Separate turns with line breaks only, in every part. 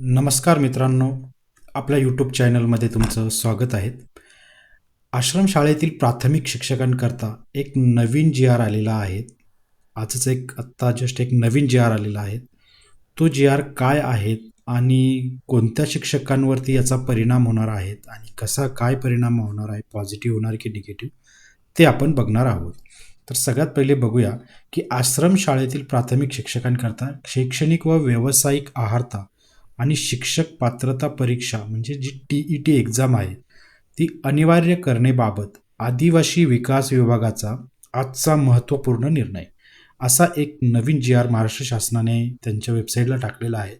नमस्कार मित्रांनो आपल्या यूट्यूब चॅनलमध्ये तुमचं स्वागत आहे. आश्रमशाळेतील प्राथमिक शिक्षकांकरता एक नवीन जी आर आलेला आहे. आजच एक आत्ता जस्ट एक नवीन जी आर आलेला आहे. तो जी आर काय आहेत आणि कोणत्या शिक्षकांवरती याचा परिणाम होणार आहेत आणि कसा काय परिणाम होणार आहे पॉझिटिव्ह होणार की निगेटिव्ह ते आपण बघणार आहोत. तर सगळ्यात पहिले बघूया की आश्रमशाळेतील प्राथमिक शिक्षकांकरता शैक्षणिक व व्यावसायिक आहारता आणि शिक्षक पात्रता परीक्षा म्हणजे जी टी ई टी एक्झाम आहे ती अनिवार्य करणेबाबत आदिवासी विकास विभागाचा आजचा महत्त्वपूर्ण निर्णय. असा एक नवीन जी आर महाराष्ट्र शासनाने त्यांच्या वेबसाईटला टाकलेला आहे.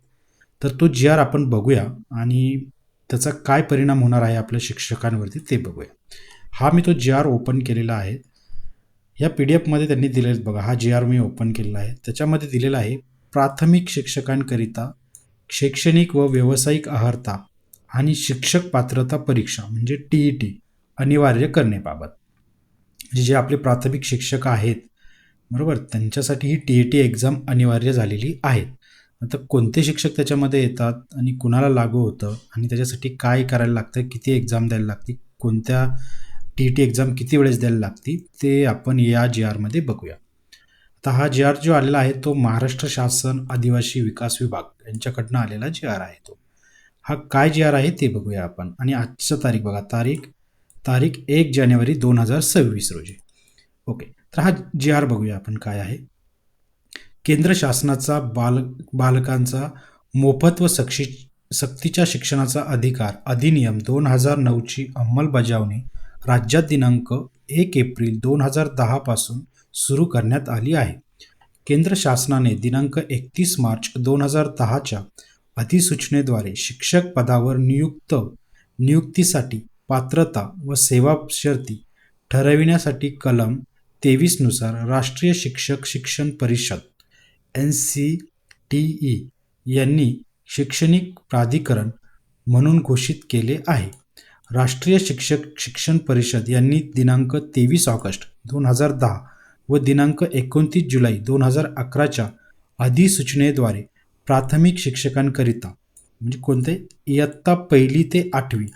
तर तो जी आर आपण बघूया आणि त्याचा काय परिणाम होणार आहे आपल्या शिक्षकांवरती ते बघूया. हा मी तो जी आर ओपन केलेला आहे. या पी डी एफमध्ये त्यांनी दिलेलं बघा हा जी आर मी ओपन केलेला आहे. त्याच्यामध्ये दिलेला आहे प्राथमिक शिक्षकांकरिता शैक्षणिक व व्यावसायिक आहारता आणि शिक्षक पात्रता परीक्षा म्हणजे टी ई टी अनिवार्य करण्याबाबत. म्हणजे जे आपले प्राथमिक शिक्षक आहेत बरोबर? त्यांच्यासाठी ही टी ई टी एक्झाम अनिवार्य झालेली आहेत आता कोणते शिक्षक त्याच्यामध्ये येतात आणि कुणाला लागू होतं आणि त्याच्यासाठी काय करायला लागतं किती एक्झाम द्यायला लागते कोणत्या टी ई टी एक्झाम किती वेळेस द्यायला लागते ते आपण या जी आरमध्ये बघूया. आता हा जी आर जो आलेला आहे तो महाराष्ट्र शासन आदिवासी विकास विभाग यांच्याकडनं आलेला जी आर आहे तो. हा काय जी आर आहे ते बघूया आपण. आणि आजचं तारीख बघा तारीख तारीख एक जानेवारी दोन हजार सव्वीस रोजी. ओके तर हा जी आर बघूया आपण काय आहे. केंद्र शासनाचा बाल बालकांचा मोफत व सक्शी सक्तीच्या शिक्षणाचा अधिकार अधिनियम दोन हजार नऊची अंमलबजावणी राज्यात दिनांक एक एप्रिल दोन हजार दहापासून सुरू करण्यात आली आहे. केंद्र शासनाने दिनांक एकतीस मार्च दोन हजार दहाच्या अधिसूचनेद्वारे शिक्षक पदावर नियुक्त नियुक्तीसाठी पात्रता व सेवा शर्ती ठरविण्यासाठी कलम तेवीसनुसार राष्ट्रीय शिक्षक शिक्षण परिषद एन सी टी ई यांनी शैक्षणिक प्राधिकरण म्हणून घोषित केले आहे. राष्ट्रीय शिक्षक शिक्षण परिषद यांनी दिनांक तेवीस ऑगस्ट दोन हजार दहा व दिनांक एकोणतीस जुलै दोन हजार अकराच्या अधिसूचनेद्वारे प्राथमिक शिक्षकांकरिता म्हणजे कोणते? इयत्ता पहिली ते आठवी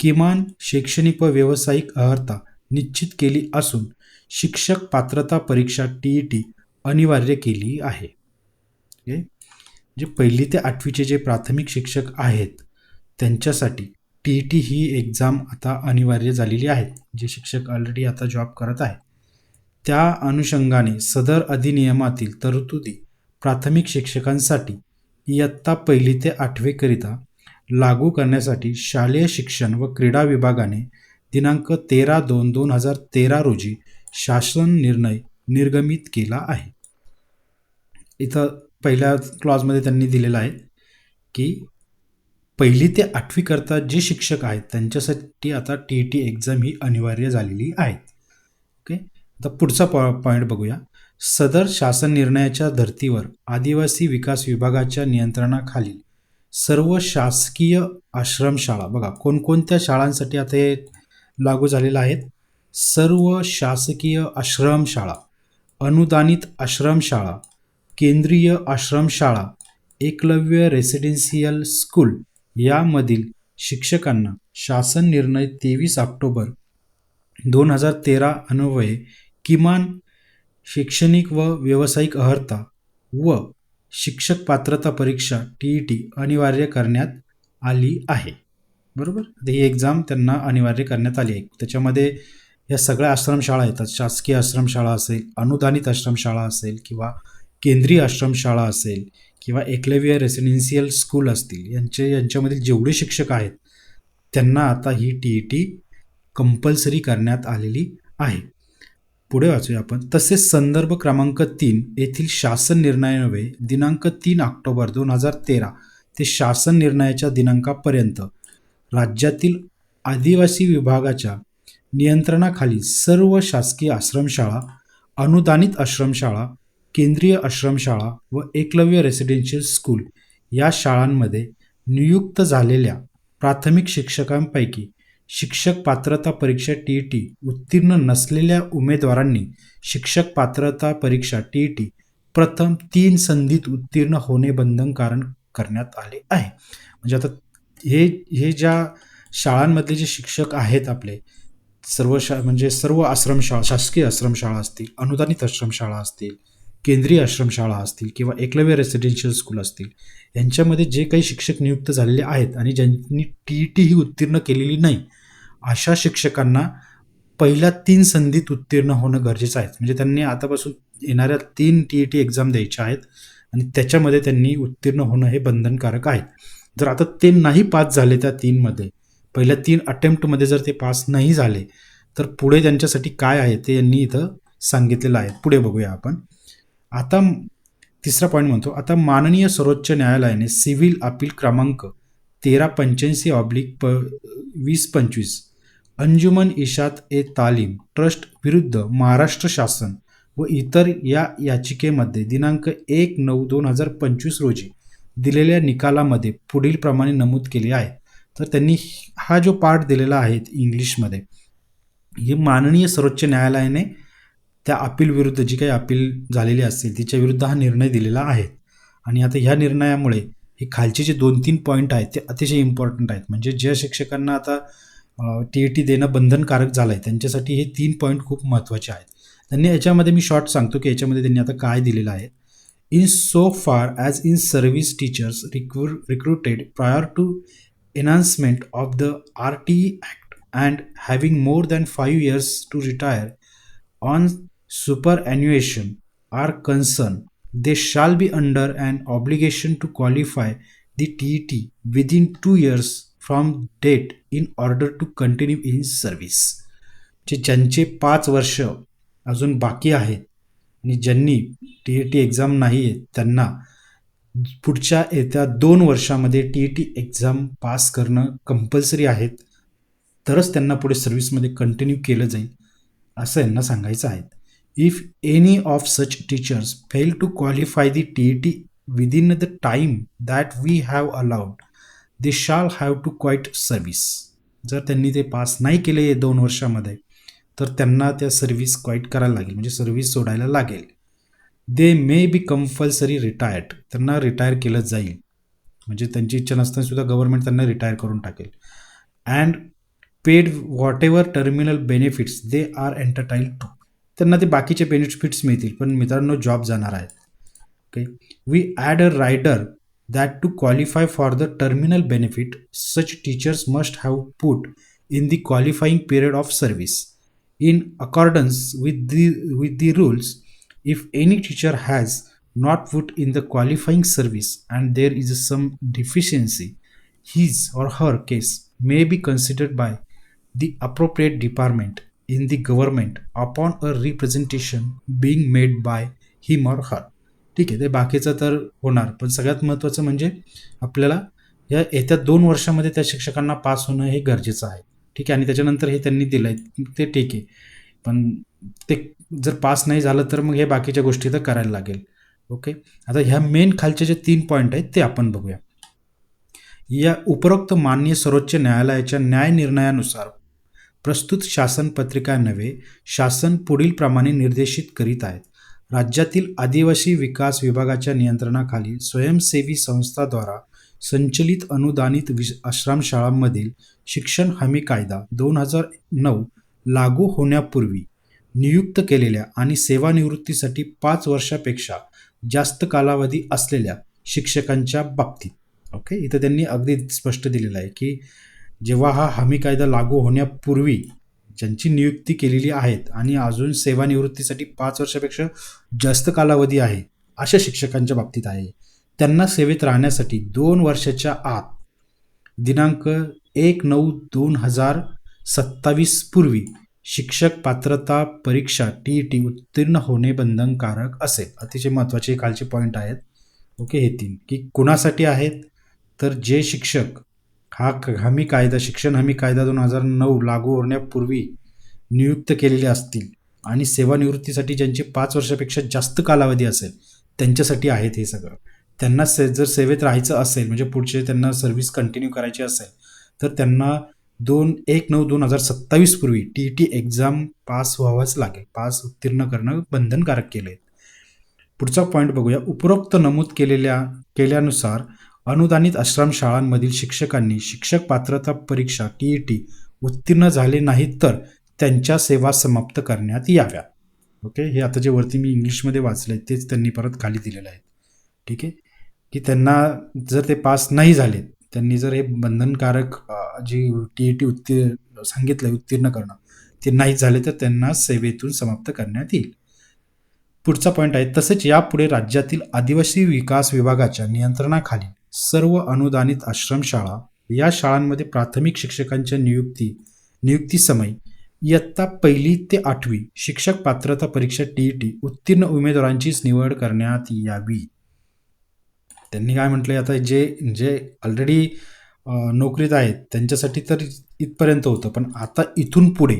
किमान शैक्षणिक व व्यावसायिक अर्हता निश्चित केली असून शिक्षक पात्रता परीक्षा टी ई टी अनिवार्य केली आहे. ओके? जे पहिली ते आठवीचे जे प्राथमिक शिक्षक आहेत त्यांच्यासाठी टी ई टी ही एक्झाम आता अनिवार्य झालेली आहे. जे शिक्षक ऑलरेडी आता जॉब करत आहेत. त्या अनुषंगाने सदर अधिनियमातील तरतुदी प्राथमिक शिक्षकांसाठी इयत्ता पहिली ते आठवीकरिता लागू करण्यासाठी शालेय शिक्षण व क्रीडा विभागाने दिनांक तेरा दोन दोन हजार तेरा रोजी शासन निर्णय निर्गमित केला आहे. इथं पहिल्या क्लॉजमध्ये त्यांनी दिलेलं आहे की पहिली ते आठवीकरता जे शिक्षक आहेत त्यांच्यासाठी आता टी ई टी एक्झाम ही अनिवार्य झालेली आहे. ओके? आता पुढचा पॉ पॉईंट बघूया. सदर शासन निर्णयाच्या धर्तीवर आदिवासी विकास विभागाच्या नियंत्रणाखालील सर्व शासकीय आश्रमशाळा बघा कोणकोणत्या शाळांसाठी आता हे लागू झालेलं आहेत? सर्व शासकीय आश्रमशाळा अनुदानित आश्रमशाळा केंद्रीय आश्रमशाळा एकलव्य रेसिडेन्शियल स्कूल यामधील शिक्षकांना शासन निर्णय तेवीस ऑक्टोबर दोन हजार तेरा अन्वये किमान शैक्षणिक व व्यावसायिक अर्हता व शिक्षक पात्रता परीक्षा टी ई टी अनिवार्य करण्यात आली आहे. बरोबर? ही एक्झाम त्यांना अनिवार्य करण्यात आली आहे. त्याच्यामध्ये या सगळ्या आश्रमशाळा येतात. शासकीय आश्रमशाळा असेल अनुदानित आश्रमशाळा असेल किंवा केंद्रीय आश्रमशाळा असेल किंवा एकलव्य रेसिडेन्शियल स्कूल असतील यांचे यांच्यामधील जेवढे शिक्षक आहेत त्यांना आता ही टी ई टी कंपल्सरी करण्यात आलेली आहे. पुढे वाचूया आपण. तसेच संदर्भ क्रमांक तीन येथील शासन निर्णयान्वये दिनांक तीन ऑक्टोबर दोन हजार तेरा ते शासन निर्णयाच्या दिनांकापर्यंत राज्यातील आदिवासी विभागाच्या नियंत्रणाखाली सर्व शासकीय आश्रमशाळा अनुदानित आश्रमशाळा केंद्रीय आश्रमशाळा व एकलव्य रेसिडेन्शियल स्कूल या शाळांमध्ये नियुक्त झालेल्या प्राथमिक शिक्षकांपैकी शिक्षक पात्रता परीक्षा टी ई टी उत्तीर्ण नसलेल्या उमेदवारांनी शिक्षक पात्रता परीक्षा टी ई टी प्रथम तीन संधीत उत्तीर्ण होणे बंधनकारक करण्यात आले आहे. म्हणजे आता हे हे ज्या शाळांमधले जे शिक्षक आहेत आपले सर्व शा म्हणजे सर्व आश्रमशाळा शासकीय आश्रमशाळा असतील अनुदानित आश्रमशाळा असतील केंद्रीय आश्रमशाळा असतील किंवा एकलव्य रेसिडेन्शियल स्कूल असतील यांच्यामध्ये जे काही शिक्षक नियुक्त झालेले आहेत आणि ज्यांनी टी ई टी ही उत्तीर्ण केलेली नाही अशा शिक्षकांना पहिल्या तीन संधीत उत्तीर्ण होणं गरजेचं आहे. म्हणजे त्यांनी आतापासून येणाऱ्या तीन टी ई टी एक्झाम द्यायच्या आहेत आणि त्याच्यामध्ये त्यांनी उत्तीर्ण होणं हे बंधनकारक आहे. जर आता ते नाही पास झाले त्या तीनमध्ये पहिल्या तीन अटेम्प्टमध्ये जर ते पास नाही झाले तर पुढे त्यांच्यासाठी काय आहे ते यांनी इथं सांगितलेलं आहे. पुढे बघूया आपण. आता तिसरा पॉईंट म्हणतो. आता माननीय सर्वोच्च न्यायालयाने सिव्हिल अपील क्रमांक तेरा पंच्याऐंशी ऑब्लिक प वीस पंचवीस अंजुमन इशात ए तालीम ट्रस्ट विरुद्ध महाराष्ट्र शासन व इतर या याचिकेमध्ये दिनांक एक नऊ दोन हजार पंचवीस रोजी दिलेल्या निकालामध्ये पुढील प्रमाणे नमूद केले आहे. तर त्यांनी हा जो पार्ट दिलेला आहे इंग्लिशमध्ये हे माननीय सर्वोच्च न्यायालयाने त्या अपील विरुद्ध जी काही अपील झालेली असतील तिच्या विरुद्ध हा निर्णय दिलेला आहे. आणि आता ह्या निर्णयामुळे हे खालचे जे दोन तीन पॉईंट आहेत ते अतिशय इम्पॉर्टंट आहेत. म्हणजे ज्या शिक्षकांना आता टी ई टी देणं बंधनकारक झालं आहे त्यांच्यासाठी हे तीन पॉईंट खूप महत्त्वाचे आहेत. त्यांनी याच्यामध्ये मी शॉर्ट सांगतो की याच्यामध्ये त्यांनी आता काय दिलेलं आहे. In so far as in service teachers recru recruited prior to enhancement of the R T E act and having more than five years to retire on superannuation are concern they shall be under and obligation to qualify the T E T within two years from date in order to continue in service जे ज्यांचे पाच वर्ष अजून बाकी आहेत आणि ज्यांनी T E T exam नाही आहे त्यांना पुढच्या येत्या दोन वर्षामध्ये T E T exam pass करणं कंपल्सरी आहेत. तरच त्यांना पुढे सर्व्हिसमध्ये कंटिन्यू केलं जाईल असं यांना सांगायचं आहे. If any of such teachers fail to qualify the T E T within the time that we have allowed they shall have to quiet service जर त्यांनी ते पास नाही केले दोन वर्षामध्ये तर त्यांना त्या सर्व्हिस क्वाईट करायला लागेल. म्हणजे सर्व्हिस सोडायला लागेल. They may be compulsory retired त्यांना रिटायर केलं जाईल. म्हणजे त्यांची इच्छा नसताना सुद्धा गव्हर्नमेंट त्यांना रिटायर करून टाकेल. And paid whatever terminal benefits they are entitled to त्यांना ते बाकीचे बेनिफिट्स मिळतील. पण मित्रांनो जॉब जाणार आहेत. Okay we add a rider that to qualify for the terminal benefit, such teachers must have put in the qualifying period of service. In accordance with the, with the rules, if any teacher has not put in the qualifying service and there is some deficiency, his or her case may be considered by the appropriate department in the government upon a representation being made by him or her. ठीक आहे ते बाकीचं तर होणार. पण सगळ्यात महत्त्वाचं म्हणजे आपल्याला या येत्या दोन वर्षामध्ये त्या शिक्षकांना पास होणं हे गरजेचं आहे. ठीक आहे आणि त्याच्यानंतर हे त्यांनी दिलं आहे ते ठीक आहे. पण ते जर पास नाही झालं तर मग हे बाकीच्या गोष्टी तर करायला लागेल. ओके? आता ह्या मेन खालचे जे तीन पॉईंट आहेत ते आपण बघूया. या उपरोक्त मान्य सर्वोच्च न्यायालयाच्या न्याय निर्णयानुसार प्रस्तुत शासन पत्रिका नव्हे शासन पुढील प्रमाणे निर्देशित करीत आहेत. राज्यातील आदिवासी विकास विभागाच्या नियंत्रणाखाली स्वयंसेवी संस्थाद्वारा संचलित अनुदानित विश आश्रमशाळांमधील शिक्षण हमी कायदा दोन हजार नऊ लागू होण्यापूर्वी नियुक्त केलेल्या आणि सेवानिवृत्तीसाठी पाच वर्षापेक्षा जास्त कालावधी असलेल्या शिक्षकांच्या बाबतीत. ओके? इथं त्यांनी अगदी स्पष्ट दिलेलं आहे की जेव्हा हा हमी कायदा लागू होण्यापूर्वी ज्यांची नियुक्ती केलेली आहेत आणि अजून सेवानिवृत्तीसाठी पाच वर्षापेक्षा जास्त कालावधी आहे अशा शिक्षकांच्या बाबतीत आहे. त्यांना सेवेत राहण्यासाठी दोन वर्षाच्या आत दिनांक एक नऊ दोन हजार सत्तावीस पूर्वी शिक्षक पात्रता परीक्षा टी ई टी उत्तीर्ण होणे बंधनकारक असेल. अतिशय महत्त्वाचे खालचे पॉईंट आहेत. ओके हे तीन. की कुणासाठी आहेत? तर जे शिक्षक हा क- हमी कायदा शिक्षण हमी कायदा दोन हजार नऊ लागू होण्यापूर्वी नियुक्त केलेले असतील. आणि सेवानिवृत्तीसाठी ज्यांची पाच वर्षापेक्षा जास्त कालावधी असेल त्यांच्यासाठी आहेत हे सगळं. त्यांना से जर सेवेत राहायचं असेल म्हणजे पुढचे त्यांना सर्व्हिस कंटिन्यू करायची असेल तर त्यांना दोन एक नऊ दोन हजार सत्तावीस पूर्वी टी टी एक्झाम पास व्हावाच लागेल. पास उत्तीर्ण करणं बंधनकारक केलं आहे पुढचा पॉईंट बघूया. उपरोक्त नमूद केलेल्या केल्यानुसार अनुदानित आश्रमशाळांमधील शिक्षकांनी शिक्षक पात्रता परीक्षा टी ई टी उत्तीर्ण झाले नाहीत तर त्यांच्या सेवा समाप्त करण्यात याव्या. ओके? हे आता जे वरती मी इंग्लिशमध्ये वाचलं आहे तेच त्यांनी परत खाली दिलेलं आहे. ठीक आहे? की त्यांना जर ते पास नाही झाले त्यांनी जर हे बंधनकारक जी टी ई टी उत्तीर्ण सांगितलं उत्तीर्ण करणं ते नाही झाले तर त्यांना सेवेतून समाप्त करण्यात येईल. पुढचा पॉईंट आहे तसेच यापुढे राज्यातील आदिवासी विकास विभागाच्या नियंत्रणाखाली सर्व अनुदानित आश्रमशाळा या शाळांमध्ये प्राथमिक शिक्षकांच्या नियुक्ती नियुक्ती समय इयत्ता पहिली ते आठवी शिक्षक पात्रता परीक्षा टी ई टी उत्तीर्ण उमेदवारांचीच निवड करण्यात यावी. त्यांनी काय म्हटलंय आता जे जे ऑलरेडी नोकरीत आहेत त्यांच्यासाठी तर इथपर्यंत होतं. पण आता इथून पुढे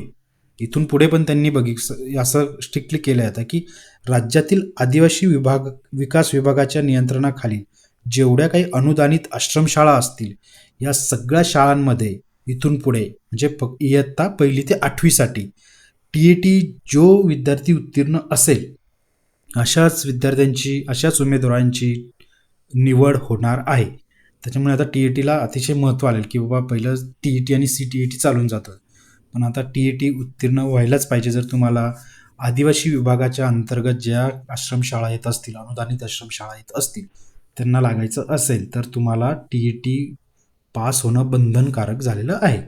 इथून पुढे पण त्यांनी बघित असं स्ट्रिक्टली केलं आहे आता की राज्यातील आदिवासी विभाग विकास विभागाच्या नियंत्रणाखाली जेवढ्या काही अनुदानित आश्रमशाळा असतील या सगळ्या शाळांमध्ये इथून पुढे म्हणजे फक्त इयत्ता पहिली ते आठवीसाठी टी ए टी जो विद्यार्थी उत्तीर्ण असेल अशाच विद्यार्थ्यांची अशाच उमेदवारांची निवड होणार आहे. त्याच्यामुळे आता टी ए टीला अतिशय महत्त्व आलेल की बाबा पहिलं टी ई टी आणि सी टी ई टी चालून जातं. पण आता टी ई टी उत्तीर्ण व्हायलाच पाहिजे जर तुम्हाला आदिवासी विभागाच्या अंतर्गत ज्या आश्रमशाळा येत असतील अनुदानित आश्रमशाळा येत असतील त्यांना लागायचं असेल तर तुम्हाला टी ई टी पास होणं बंधनकारक झालेलं आहे.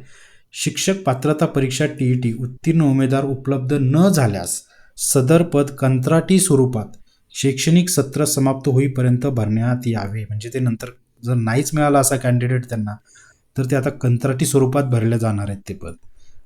शिक्षक पात्रता परीक्षा टी ई टी उत्तीर्ण उमेदवार उपलब्ध न झाल्यास सदर पद कंत्राटी स्वरूपात शैक्षणिक सत्र समाप्त होईपर्यंत भरण्यात यावे. म्हणजे ते नंतर जर नाहीच मिळाला असा कॅन्डिडेट त्यांना तर ते आता कंत्राटी स्वरूपात भरले जाणार आहेत ते पद.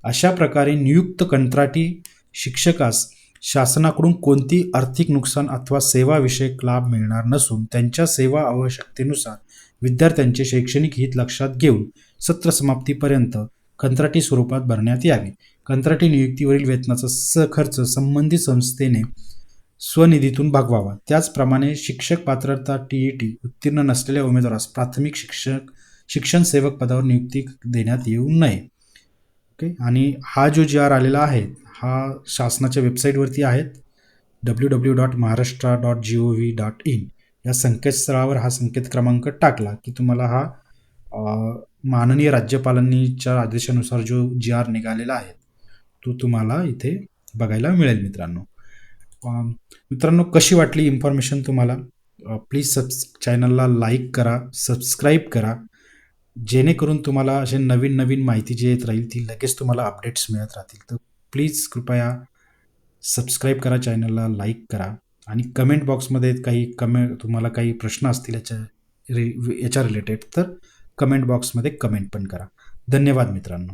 अशा प्रकारे नियुक्त कंत्राटी शिक्षकास शासनाकडून कोणती आर्थिक नुकसान अथवा सेवाविषयक लाभ मिळणार नसून त्यांच्या सेवा आवश्यकतेनुसार विद्यार्थ्यांचे शैक्षणिक हित लक्षात घेऊन सत्र समाप्तीपर्यंत कंत्राटी स्वरूपात भरण्यात यावे. कंत्राटी नियुक्तीवरील वेतनाचा सहखर्च संबंधित संस्थेने स्वनिधीतून भागवावा. त्याचप्रमाणे शिक्षक पात्रता टी ई टी उत्तीर्ण नसलेल्या उमेदवारास प्राथमिक शिक्षक शिक्षण सेवक पदावर नियुक्ती देण्यात येऊ नये. ओके? आणि हा जो जी आर आलेला आहे हा शासनाच्या वेबसाईटवरती आहेत. W W dot Maharashtra dot G O V dot in या संकेतस्थळावर हा संकेत क्रमांक टाकला की तुम्हाला हा माननीय राज्यपालांनीच्या आदेशानुसार जो जी आर निघालेला आहे तो तुम्हाला इथे बघायला मिळेल मित्रांनो. मित्रांनो कशी वाटली इन्फॉर्मेशन तुम्हाला? प्लीज सबस चॅनलला लाईक करा सबस्क्राईब करा. जेणेकरून तुम्हाला असे नवीन नवीन माहिती जी येत राहील ती लगेच तुम्हाला अपडेट्स मिळत राहतील. तर प्लीज कृपया सबस्क्राईब करा चॅनलला लाईक करा. आणि कमेंट बॉक्समध्ये काही कमे तुम्हाला काही प्रश्न असतील याच्या रि याच्या रिलेटेड तर कमेंट बॉक्समध्ये कमेंट पण करा. धन्यवाद मित्रांनो.